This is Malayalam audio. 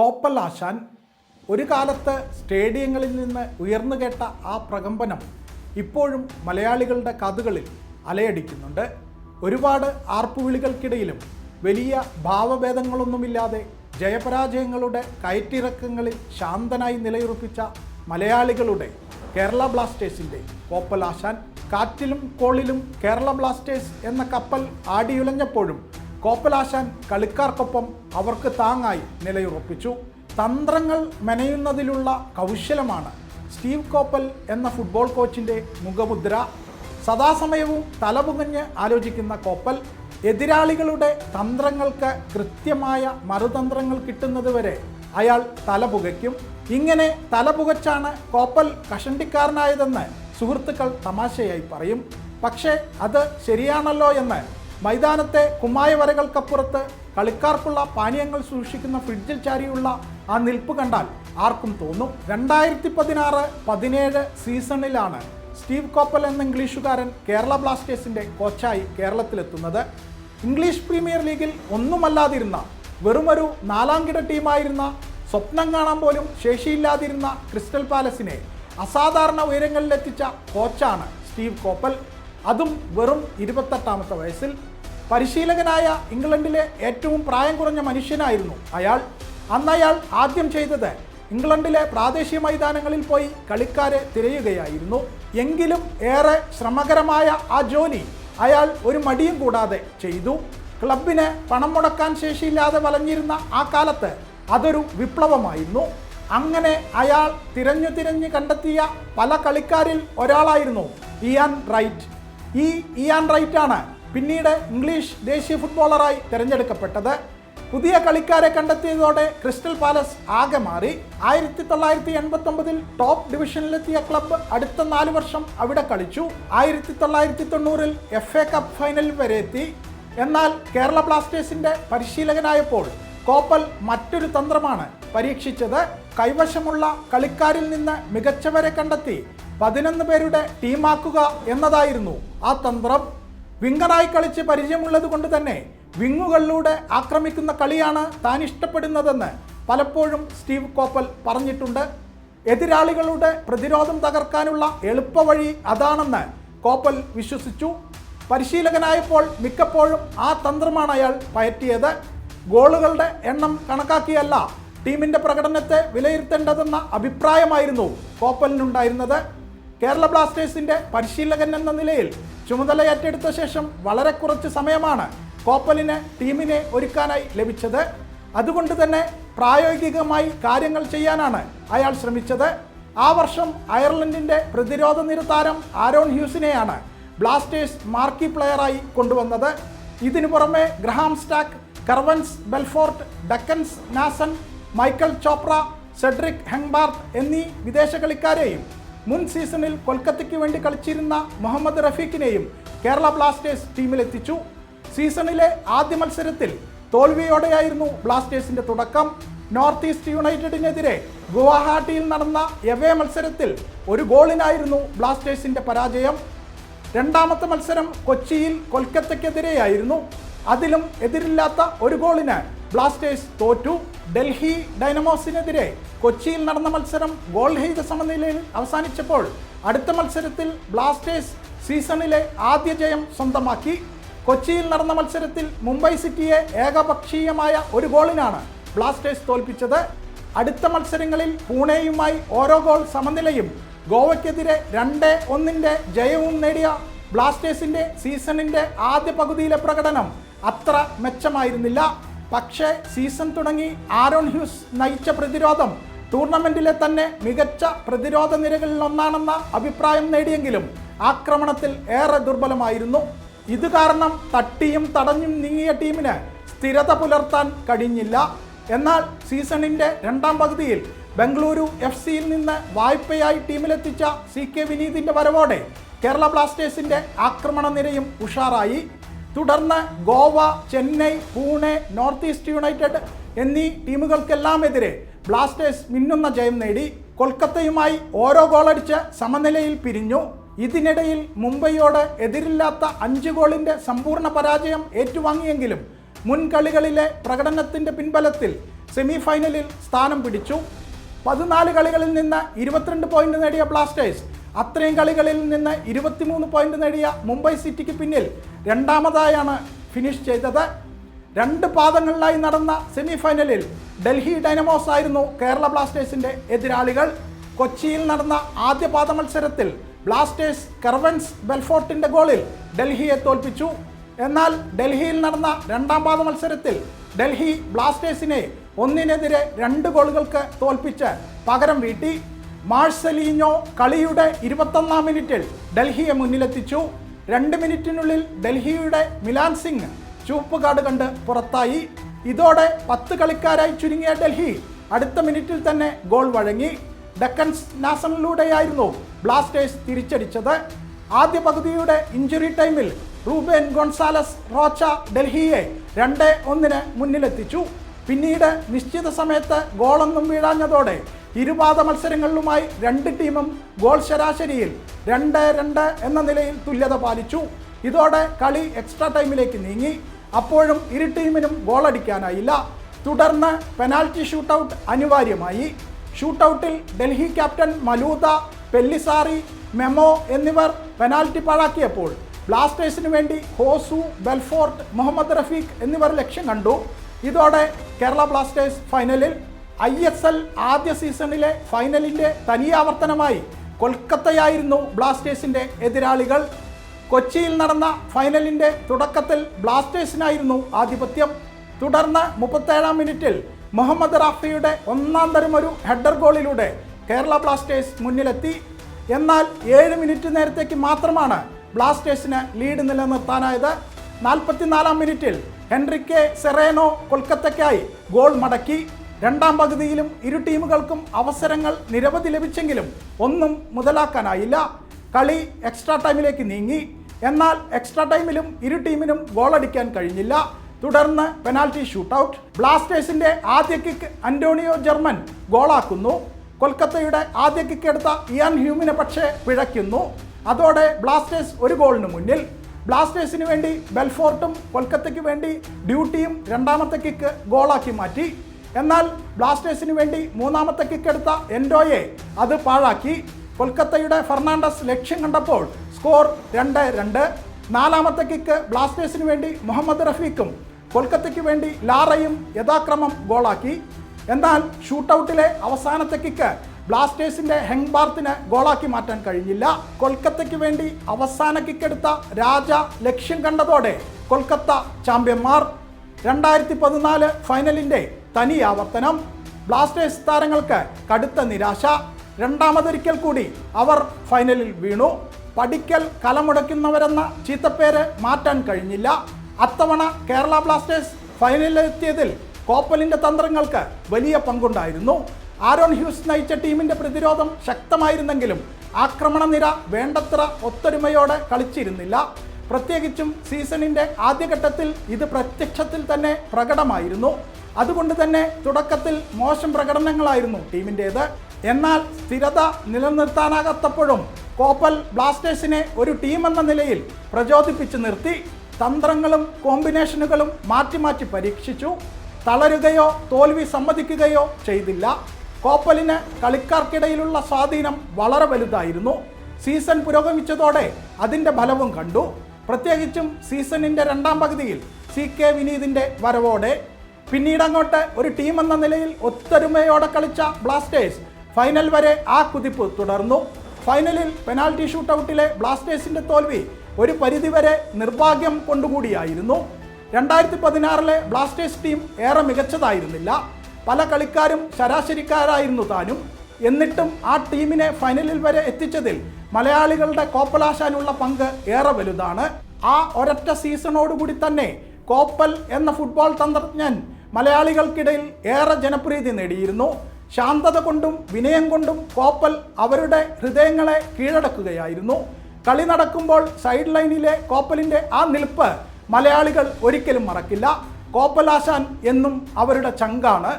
കോപ്പൽ ആശാൻ ഒരു കാലത്ത് സ്റ്റേഡിയങ്ങളിൽ നിന്ന് ഉയർന്നു കേട്ട ആ പ്രകമ്പനം ഇപ്പോഴും മലയാളികളുടെ കഥകളിൽ അലയടിക്കുന്നുണ്ട്. ഒരുപാട് ആർപ്പുവിളികൾക്കിടയിലും വലിയ ഭാവഭേദങ്ങളൊന്നുമില്ലാതെ ജയപരാജയങ്ങളുടെ കയറ്റിറക്കങ്ങളിൽ ശാന്തനായി നിലയുറപ്പിച്ച മലയാളികളുടെ കേരള ബ്ലാസ്റ്റേഴ്സിന്റെ കോപ്പൽ ആശാൻ കാറ്റിലും കോളിലും കേരള ബ്ലാസ്റ്റേഴ്സ് എന്ന കപ്പൽ ആടിയുലഞ്ഞപ്പോഴും കോപ്പലാശാൻ കളിക്കാർക്കൊപ്പം അവർക്ക് താങ്ങായി നിലയുറപ്പിച്ചു. തന്ത്രങ്ങൾ മെനയുന്നതിലുള്ള കൗശലമാണ് സ്റ്റീവ് കോപ്പൽ എന്ന ഫുട്ബോൾ കോച്ചിന്റെ മുഖമുദ്ര. സദാസമയവും തലപുകഞ്ഞ് ആലോചിക്കുന്ന കോപ്പൽ എതിരാളികളുടെ തന്ത്രങ്ങൾക്ക് കൃത്യമായ മറുതന്ത്രങ്ങൾ കിട്ടുന്നതുവരെ അയാൾ തലപുകയ്ക്കും. ഇങ്ങനെ തലപുകച്ചാണ് കോപ്പൽ കഷണ്ടിക്കാരനായതെന്ന് സുഹൃത്തുക്കൾ തമാശയായി പറയും. പക്ഷേ അത് ശരിയാണല്ലോ എന്ന് മൈതാനത്തെ കുമ്മായ വരകൾക്കപ്പുറത്ത് കളിക്കാർക്കുള്ള പാനീയങ്ങൾ സൂക്ഷിക്കുന്ന ഫ്രിഡ്ജിൽ ചാരിയുള്ള ആ നിൽപ്പ് കണ്ടാൽ ആർക്കും തോന്നും. രണ്ടായിരത്തി പതിനാറ് പതിനേഴ് സീസണിലാണ് സ്റ്റീവ് കോപ്പൽ എന്ന ഇംഗ്ലീഷുകാരൻ കേരള ബ്ലാസ്റ്റേഴ്സിന്റെ കോച്ചായി കേരളത്തിലെത്തുന്നത്. ഇംഗ്ലീഷ് പ്രീമിയർ ലീഗിൽ ഒന്നുമല്ലാതിരുന്ന വെറുമൊരു നാലാംകിട ടീമായിരുന്ന സ്വപ്നം കാണാൻ പോലും ശേഷിയില്ലാതിരുന്ന ക്രിസ്റ്റൽ പാലസിനെ അസാധാരണ ഉയരങ്ങളിലെത്തിച്ച കോച്ചാണ് സ്റ്റീവ് കോപ്പൽ. അതും വെറും ഇരുപത്തെട്ടാമത്തെ വയസ്സിൽ. പരിശീലകനായ ഇംഗ്ലണ്ടിലെ ഏറ്റവും പ്രായം കുറഞ്ഞ മനുഷ്യനായിരുന്നു അയാൾ. അന്ന് അയാൾ ആദ്യം ചെയ്തത് ഇംഗ്ലണ്ടിലെ പ്രാദേശിക മൈതാനങ്ങളിൽ പോയി കളിക്കാരെ തിരയുകയായിരുന്നു. എങ്കിലും ഏറെ ശ്രമകരമായ ആ ജോലി അയാൾ ഒരു മടിയും കൂടാതെ ചെയ്തു. ക്ലബിന് പണം മുടക്കാൻ ശേഷിയില്ലാതെ വലഞ്ഞിരുന്ന ആ കാലത്ത് അതൊരു വിപ്ലവമായിരുന്നു. അങ്ങനെ അയാൾ തിരഞ്ഞു തിരഞ്ഞ് കണ്ടെത്തിയ പല കളിക്കാരിൽ ഒരാളായിരുന്നു ഇയാൻ റൈറ്റ്. ഈ ഇയാൻ റൈറ്റാണ് പിന്നീട് ഇംഗ്ലീഷ് ദേശീയ ഫുട്ബോളറായി തിരഞ്ഞെടുക്കപ്പെട്ടത്. പുതിയ കളിക്കാരെ കണ്ടെത്തിയതോടെ ക്രിസ്റ്റൽ പാലസ് ആകെ മാറി. ആയിരത്തി തൊള്ളായിരത്തി എൺപത്തി ഒമ്പതിൽ ടോപ്പ് ഡിവിഷനിലെത്തിയ ക്ലബ്ബ് അടുത്ത നാല് വർഷം അവിടെ കളിച്ചു. ആയിരത്തി തൊള്ളായിരത്തി തൊണ്ണൂറിൽ എഫ് എ കപ്പ് ഫൈനലിൽ വരെ എത്തി. എന്നാൽ കേരള ബ്ലാസ്റ്റേഴ്സിന്റെ പരിശീലകനായപ്പോൾ കോപ്പൽ മറ്റൊരു തന്ത്രമാണ് പരീക്ഷിച്ചത്. കൈവശമുള്ള കളിക്കാരിൽ നിന്ന് മികച്ചവരെ കണ്ടെത്തി പതിനൊന്ന് പേരുടെ ടീമാക്കുക എന്നതായിരുന്നു ആ തന്ത്രം. വിങ്ങറായി കളിച്ച് പരിചയമുള്ളത് കൊണ്ട് തന്നെ വിങ്ങുകളിലൂടെ ആക്രമിക്കുന്ന കളിയാണ് താൻ ഇഷ്ടപ്പെടുന്നതെന്ന് പലപ്പോഴും സ്റ്റീവ് കോപ്പൽ പറഞ്ഞിട്ടുണ്ട്. എതിരാളികളുടെ പ്രതിരോധം തകർക്കാനുള്ള എളുപ്പവഴി അതാണെന്ന് കോപ്പൽ വിശ്വസിച്ചു. പരിശീലകനായപ്പോൾ മിക്കപ്പോഴും ആ തന്ത്രമാണ് അയാൾ പയറ്റിയത്. ഗോളുകളുടെ എണ്ണം കണക്കാക്കിയല്ല ടീമിന്റെ പ്രകടനത്തെ വിലയിരുത്തേണ്ടതെന്ന അഭിപ്രായമായിരുന്നു കോപ്പലിനുണ്ടായിരുന്നത്. കേരള ബ്ലാസ്റ്റേഴ്സിന്റെ പരിശീലകൻ എന്ന നിലയിൽ ചുമതല ഏറ്റെടുത്ത ശേഷം വളരെ കുറച്ച് സമയമാണ് കോപ്പലിന് ടീമിനെ ഒരുക്കാനായി ലഭിച്ചത്. അതുകൊണ്ട് തന്നെ പ്രായോഗികമായി കാര്യങ്ങൾ ചെയ്യാനാണ് അയാൾ ശ്രമിച്ചത്. ആ വർഷം അയർലൻഡിന്റെ പ്രതിരോധ നിര താരം ആരോൺ ഹ്യൂസിനെയാണ് ബ്ലാസ്റ്റേഴ്സ് മാർക്കി പ്ലെയറായി കൊണ്ടുവന്നത്. ഇതിനു പുറമെ Graham Stack Kervens Belfort Duckens Nazon Michael Chopra Cedric Hengbart എന്നീ വിദേശ കളിക്കാരെയും മുൻ സീസണിൽ കൊൽക്കത്തയ്ക്ക് വേണ്ടി കളിച്ചിരുന്ന മുഹമ്മദ് റഫീഖിനെയും കേരള ബ്ലാസ്റ്റേഴ്സ് ടീമിലെത്തിച്ചു. സീസണിലെ ആദ്യ മത്സരത്തിൽ തോൽവിയോടെയായിരുന്നു ബ്ലാസ്റ്റേഴ്സിന്റെ തുടക്കം. നോർത്ത് ഈസ്റ്റ് യുണൈറ്റഡിനെതിരെ ഗുവാഹാട്ടിയിൽ നടന്ന എവേ മത്സരത്തിൽ ഒരു ഗോളിനായിരുന്നു ബ്ലാസ്റ്റേഴ്സിന്റെ പരാജയം. രണ്ടാമത്തെ മത്സരം കൊച്ചിയിൽ കൊൽക്കത്തയ്ക്കെതിരെയായിരുന്നു. അതിലും എതിരില്ലാത്ത ഒരു ഗോളിന് ബ്ലാസ്റ്റേഴ്സ് തോറ്റു. ഡൽഹി ഡൈനമോസിനെതിരെ കൊച്ചിയിൽ നടന്ന മത്സരം ഗോൾ രഹിത സമനിലയിൽ അവസാനിച്ചപ്പോൾ അടുത്ത മത്സരത്തിൽ ബ്ലാസ്റ്റേഴ്സ് സീസണിലെ ആദ്യ ജയം സ്വന്തമാക്കി. കൊച്ചിയിൽ നടന്ന മത്സരത്തിൽ മുംബൈ സിറ്റിയെ ഏകപക്ഷീയമായ ഒരു ഗോളിനാണ് ബ്ലാസ്റ്റേഴ്സ് തോൽപ്പിച്ചത്. അടുത്ത മത്സരങ്ങളിൽ പൂണെയുമായി ഓരോ ഗോൾ സമനിലയും ഗോവയ്ക്കെതിരെ രണ്ട് ഒന്നിന്റെ ജയവും നേടിയ ബ്ലാസ്റ്റേഴ്സിന്റെ സീസണിന്റെ ആദ്യ പകുതിയിലെ പ്രകടനം അത്ര മെച്ചമായിരുന്നില്ല. പക്ഷേ സീസൺ തുടങ്ങി ആരോൺ ഹ്യൂസ് നയിച്ച പ്രതിരോധം ടൂർണമെന്റിലെ തന്നെ മികച്ച പ്രതിരോധ നിരകളിൽ ഒന്നാണെന്ന അഭിപ്രായം നേടിയെങ്കിലും ആക്രമണത്തിൽ ഏറെ ദുർബലമായിരുന്നു. ഇത് കാരണം തട്ടിയും തടഞ്ഞും നീങ്ങിയ ടീമിന് സ്ഥിരത പുലർത്താൻ കഴിഞ്ഞില്ല. എന്നാൽ സീസണിന്റെ രണ്ടാം പകുതിയിൽ ബംഗളൂരു എഫ് സിയിൽ നിന്ന് വായ്പയായി ടീമിലെത്തിച്ച സി കെ വിനീതിന്റെ വരവോടെ കേരള ബ്ലാസ്റ്റേഴ്സിന്റെ ആക്രമണ നിരയും ഉഷാറായി. തുടർന്ന് Goa Chennai Pune North East United എന്നീ ടീമുകൾക്കെല്ലാമെതിരെ ബ്ലാസ്റ്റേഴ്സ് മിന്നുന്ന ജയം നേടി. കൊൽക്കത്തയുമായി ഓരോ ഗോളടിച്ച് സമനിലയിൽ പിരിഞ്ഞു. ഇതിനിടയിൽ മുംബൈയോട് എതിരില്ലാത്ത അഞ്ച് ഗോളിന്റെ സമ്പൂർണ പരാജയം ഏറ്റുവാങ്ങിയെങ്കിലും മുൻകളികളിലെ പ്രകടനത്തിന്റെ പിൻബലത്തിൽ സെമി ഫൈനലിൽ സ്ഥാനം പിടിച്ചു. പതിനാല് കളികളിൽ നിന്ന് ഇരുപത്തിരണ്ട് പോയിന്റ് നേടിയ ബ്ലാസ്റ്റേഴ്സ് അത്രയും കളികളിൽ നിന്ന് ഇരുപത്തിമൂന്ന് പോയിന്റ് നേടിയ മുംബൈ സിറ്റിക്ക് പിന്നിൽ രണ്ടാമതായാണ് ഫിനിഷ് ചെയ്തത്. രണ്ട് പാദങ്ങളിലായി നടന്ന സെമി ഫൈനലിൽ ഡൽഹി ഡൈനമോസ് ആയിരുന്നു കേരള ബ്ലാസ്റ്റേഴ്സിന്റെ എതിരാളികൾ. കൊച്ചിയിൽ നടന്ന ആദ്യ പാദ മത്സരത്തിൽ ബ്ലാസ്റ്റേഴ്സ് കർവൻസ് ബെൽഫോർട്ടിന്റെ ഗോളിൽ ഡൽഹിയെ തോൽപ്പിച്ചു. എന്നാൽ ഡൽഹിയിൽ നടന്ന രണ്ടാം പാദ മത്സരത്തിൽ ഡൽഹി ബ്ലാസ്റ്റേഴ്സിനെ ഒന്നിനെതിരെ രണ്ട് ഗോളുകൾക്ക് തോൽപ്പിച്ച് പകരം വീട്ടി. മാർസലീഞ്ഞോ കളിയുടെ ഇരുപത്തൊന്നാം മിനിറ്റിൽ ഡൽഹിയെ മുന്നിലെത്തിച്ചു. രണ്ട് മിനിറ്റിനുള്ളിൽ ഡൽഹിയുടെ മിലാൻ സിംഗ് ചുവപ്പ് കാർഡ് കണ്ട് പുറത്തായി. ഇതോടെ പത്ത് കളിക്കാരായി ചുരുങ്ങിയ ഡൽഹി അടുത്ത മിനിറ്റിൽ തന്നെ ഗോൾ വഴങ്ങി. ഡക്കൻസ് നാസണിലൂടെയായിരുന്നു ബ്ലാസ്റ്റേഴ്സ് തിരിച്ചടിച്ചത്. ആദ്യ പകുതിയുടെ ഇഞ്ചുറി ടൈമിൽ റൂബേൻ ഗോൺസാലസ് റോച്ച ഡൽഹിയെ രണ്ട് ഒന്നിന് മുന്നിലെത്തിച്ചു. പിന്നീട് നിശ്ചിത സമയത്ത് ഗോളൊന്നും വീഴാഞ്ഞതോടെ ഇരുപാദ മത്സരങ്ങളിലുമായി രണ്ട് ടീമും ഗോൾ ശരാശരിയിൽ രണ്ട് രണ്ട് എന്ന നിലയിൽ തുല്യത പാലിച്ചു. ഇതോടെ കളി എക്സ്ട്രാ ടൈമിലേക്ക് നീങ്ങി. അപ്പോഴും ഇരു ടീമിനും ഗോളടിക്കാനായില്ല തുടർന്ന് പെനാൽറ്റി ഷൂട്ടൗട്ട് അനിവാര്യമായി. ഷൂട്ടൗട്ടിൽ Delhi captain Malouda Pelissari Memo എന്നിവർ പെനാൽറ്റി പാഴാക്കിയപ്പോൾ ബ്ലാസ്റ്റേഴ്സിന് വേണ്ടി ഹോസു ബെൽഫോർട്ട് മുഹമ്മദ് റഫീഖ് എന്നിവർ ലക്ഷ്യം കണ്ടു. ഇതോടെ കേരള ബ്ലാസ്റ്റേഴ്സ് ഫൈനലിൽ ഐ എസ് എൽ ആദ്യ സീസണിലെ ഫൈനലിന്റെ തനിയാവർത്തനമായി കൊൽക്കത്തയായിരുന്നു ബ്ലാസ്റ്റേഴ്സിന്റെ എതിരാളികൾ. കൊച്ചിയിൽ നടന്ന ഫൈനലിന്റെ തുടക്കത്തിൽ ബ്ലാസ്റ്റേഴ്സിനായിരുന്നു ആധിപത്യം. തുടർന്ന് മുപ്പത്തേഴാം മിനിറ്റിൽ മുഹമ്മദ് റാഫിയുടെ ഒന്നാം തരം ഒരു ഹെഡർ ഗോളിലൂടെ കേരള ബ്ലാസ്റ്റേഴ്സ് മുന്നിലെത്തി. എന്നാൽ ഏഴ് മിനിറ്റ് നേരത്തേക്ക് മാത്രമാണ് ബ്ലാസ്റ്റേഴ്സിന് ലീഡ് നിലനിർത്താനായത്. നാൽപ്പത്തിനാലാം മിനിറ്റിൽ ഹെൻറിക്കെ സെറേനോ കൊൽക്കത്തയ്ക്കായി ഗോൾ മടക്കി. രണ്ടാം പകുതിയിലും ഇരു ടീമുകൾക്കും അവസരങ്ങൾ നിരവധി ലഭിച്ചെങ്കിലും ഒന്നും മുതലാക്കാനായില്ല. കളി എക്സ്ട്രാ ടൈമിലേക്ക് നീങ്ങി. എന്നാൽ എക്സ്ട്രാ ടൈമിലും ഇരു ടീമിനും ഗോളടിക്കാൻ കഴിഞ്ഞില്ല. തുടർന്ന് പെനാൽറ്റി ഷൂട്ടൗട്ട് ബ്ലാസ്റ്റേഴ്സിന്റെ ആദ്യ കിക്ക് അന്റോണിയോ ജർമ്മൻ ഗോളാക്കുന്നു. കൊൽക്കത്തയുടെ ആദ്യ കിക്ക് എടുത്ത ഇയാൻ ഹ്യൂമിനെ പക്ഷേ പിഴയ്ക്കുന്നു. അതോടെ ബ്ലാസ്റ്റേഴ്സ് ഒരു ഗോളിന് മുന്നിൽ. ബ്ലാസ്റ്റേഴ്സിന് വേണ്ടി ബെൽഫോർട്ടും കൊൽക്കത്തയ്ക്ക് വേണ്ടി ഡ്യൂട്ടിയും രണ്ടാമത്തെ കിക്ക് ഗോളാക്കി മാറ്റി. എന്നാൽ ബ്ലാസ്റ്റേഴ്സിന് വേണ്ടി മൂന്നാമത്തെ കിക്കെടുത്ത എൻഡോയെ അത് പാഴാക്കി. കൊൽക്കത്തയുടെ ഫെർണാണ്ടസ് ലക്ഷ്യം കണ്ടപ്പോൾ സ്കോർ രണ്ട് രണ്ട്. നാലാമത്തെ കിക്ക് ബ്ലാസ്റ്റേഴ്സിന് വേണ്ടി മുഹമ്മദ് റഫീഖും കൊൽക്കത്തയ്ക്ക് വേണ്ടി ലാറയും യഥാക്രമം ഗോളാക്കി. എന്നാൽ ഷൂട്ടൗട്ടിലെ അവസാനത്തെ കിക്ക് ബ്ലാസ്റ്റേഴ്സിന്റെ ഹെങ് ബാർത്തിന് ഗോളാക്കി മാറ്റാൻ കഴിഞ്ഞില്ല. കൊൽക്കത്തയ്ക്ക് വേണ്ടി അവസാന കിക്കെടുത്ത രാജ ലക്ഷ്യം കണ്ടതോടെ കൊൽക്കത്ത ചാമ്പ്യന്മാർ. രണ്ടായിരത്തി പതിനാല് ഫൈനലിന്റെ തനി ആവർത്തനം ബ്ലാസ്റ്റേഴ്സ് താരങ്ങൾക്ക് കടുത്ത നിരാശ. രണ്ടാമതൊരിക്കൽ കൂടി അവർ ഫൈനലിൽ വീണു. പഠിക്കൽ കലമുടയ്ക്കുന്നവരെന്ന ചീത്തപ്പേര് മാറ്റാൻ കഴിഞ്ഞില്ല. അത്തവണ കേരള ബ്ലാസ്റ്റേഴ്സ് ഫൈനലിലെത്തിയതിൽ കോപ്പലിന്റെ തന്ത്രങ്ങൾക്ക് വലിയ പങ്കുണ്ടായിരുന്നു. ആരോൺ ഹ്യൂസ് നയിച്ച ടീമിന്റെ പ്രതിരോധം ശക്തമായിരുന്നെങ്കിലും ആക്രമണ നിര വേണ്ടത്ര ഒത്തൊരുമയോടെ കളിച്ചിരുന്നില്ല. പ്രത്യേകിച്ചും സീസണിന്റെ ആദ്യഘട്ടത്തിൽ ഇത് പ്രത്യക്ഷത്തിൽ തന്നെ പ്രകടമായിരുന്നു. അതുകൊണ്ട് തന്നെ തുടക്കത്തിൽ മോശം പ്രകടനങ്ങളായിരുന്നു ടീമിന്റേത്. എന്നാൽ സ്ഥിരത നിലനിർത്താനാകാത്തപ്പോഴും കോപ്പൽ ബ്ലാസ്റ്റേഴ്സിനെ ഒരു ടീം എന്ന നിലയിൽ പ്രചോദിപ്പിച്ചു നിർത്തി. തന്ത്രങ്ങളും കോമ്പിനേഷനുകളും മാറ്റി മാറ്റി പരീക്ഷിച്ചു. തളരുകയോ തോൽവി സമ്മതിക്കുകയോ ചെയ്തില്ല. കോപ്പലിന് കളിക്കാർക്കിടയിലുള്ള സ്വാധീനം വളരെ വലുതായിരുന്നു. സീസൺ പുരോഗമിച്ചതോടെ അതിന്റെ ഫലവും കണ്ടു. പ്രത്യേകിച്ചും സീസണിന്റെ രണ്ടാം പകുതിയിൽ സി കെ വിനീതിന്റെ വരവോടെ പിന്നീട് അങ്ങോട്ട് ഒരു ടീം എന്ന നിലയിൽ ഒത്തൊരുമയോടെ കളിച്ച ബ്ലാസ്റ്റേഴ്സ് ഫൈനൽ വരെ ആ കുതിപ്പ് തുടർന്നു. ഫൈനലിൽ പെനാൽറ്റി ഷൂട്ടൗട്ടിലെ ബ്ലാസ്റ്റേഴ്സിന്റെ തോൽവി ഒരു പരിധിവരെ നിർഭാഗ്യം കൊണ്ടുകൂടിയായിരുന്നു. രണ്ടായിരത്തി പതിനാറിലെ ബ്ലാസ്റ്റേഴ്സ് ടീം ഏറെ മികച്ചതായിരുന്നില്ല. പല കളിക്കാരും ശരാശരിക്കാരായിരുന്നു താനും. എന്നിട്ടും ആ ടീമിനെ ഫൈനലിൽ വരെ എത്തിച്ചതിൽ മലയാളികളുടെ കോപ്പലാശാനുള്ള പങ്ക് ഏറെ വലുതാണ്. ആ ഒരൊറ്റ സീസണോടുകൂടി തന്നെ കോപ്പൽ എന്ന ഫുട്ബോൾ തന്ത്രജ്ഞൻ മലയാളികൾക്കിടയിൽ ഏറെ ജനപ്രീതി നേടിയിരുന്നു. ശാന്തത കൊണ്ടും വിനയം കൊണ്ടും കോപ്പൽ അവരുടെ ഹൃദയങ്ങളെ കീഴടക്കുകയായിരുന്നു. കളി നടക്കുമ്പോൾ സൈഡ് ലൈനിലെ കോപ്പലിന്റെ ആ നിൽപ്പ് മലയാളികൾ ഒരിക്കലും മറക്കില്ല. കോപ്പലാശാൻ എന്നും അവരുടെ ചങ്കാണ്.